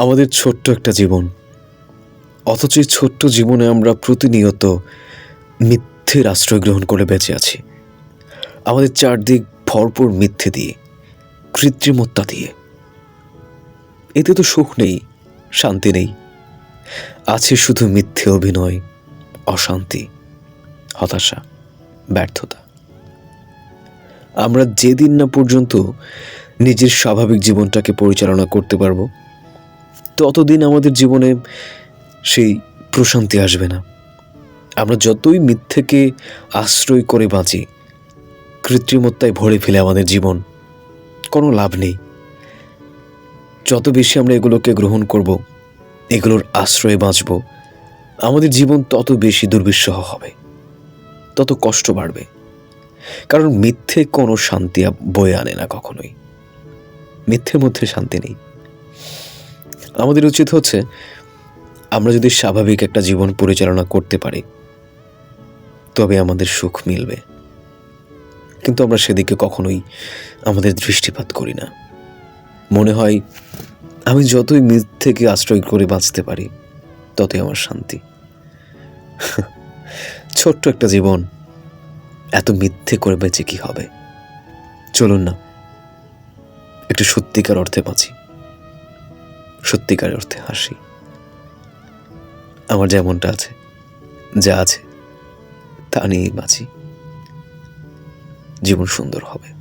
আমাদের ছোট্ট একটা জীবন। অথচ এই ছোট্ট জীবনে আমরা প্রতিনিয়ত মিথ্যের আশ্রয় গ্রহণ করে বেঁচে আছি। আমাদের চারদিক ভরপুর মিথ্যে দিয়ে কৃত্রিমত্তা দিয়ে। এতে তো সুখ নেই, শান্তি নেই। আছে শুধু মিথ্যে অভিনয়, অশান্তি, হতাশা, ব্যর্থতা। আমরা যেদিন না পর্যন্ত নিজের স্বাভাবিক জীবনটাকে পরিচালনা করতে পারব ততদিন আমাদের জীবনে সেই প্রশান্তি আসবে না। আমরা যতই মিথ্যেকে আশ্রয় করে বাঁচি কৃত্রিমত্তায় ভরে ফেলে আমাদের জীবন, কোনো লাভ নেই। যত বেশি আমরা এগুলোকে গ্রহণ করব, এগুলোর আশ্রয়ে বাঁচব, আমাদের জীবন তত বেশি দুর্বিষহ হবে, তত কষ্ট বাড়বে। কারণ মিথ্যে কোনো শান্তি বয়ে আনে না কখনোই। মিথ্যের মধ্যে শান্তি নেই। আমাদের উচিত হচ্ছে আমরা যদি স্বাভাবিক একটা জীবন পরিচালনা করতে পারি, তবে আমাদের সুখ মিলবে। কিন্তু আমরা সেদিকে কখনোই আমাদের দৃষ্টিপাত করি না। মনে হয়, আমি যতই মিথ্যেকে আশ্রয় করে বাঁচতে পারি, ততই আমার শান্তি। ছোট্ট একটা জীবন এত মিথ্যে করে বেঁচে কি হবে? চলুন না, একটু সত্যিকার অর্থে বাঁচি। সত্যিকার অর্থে হাসি। আমার যেমনটা আছে যা আছে তা নিয়েই বাঁচি। জীবন সুন্দর হবে।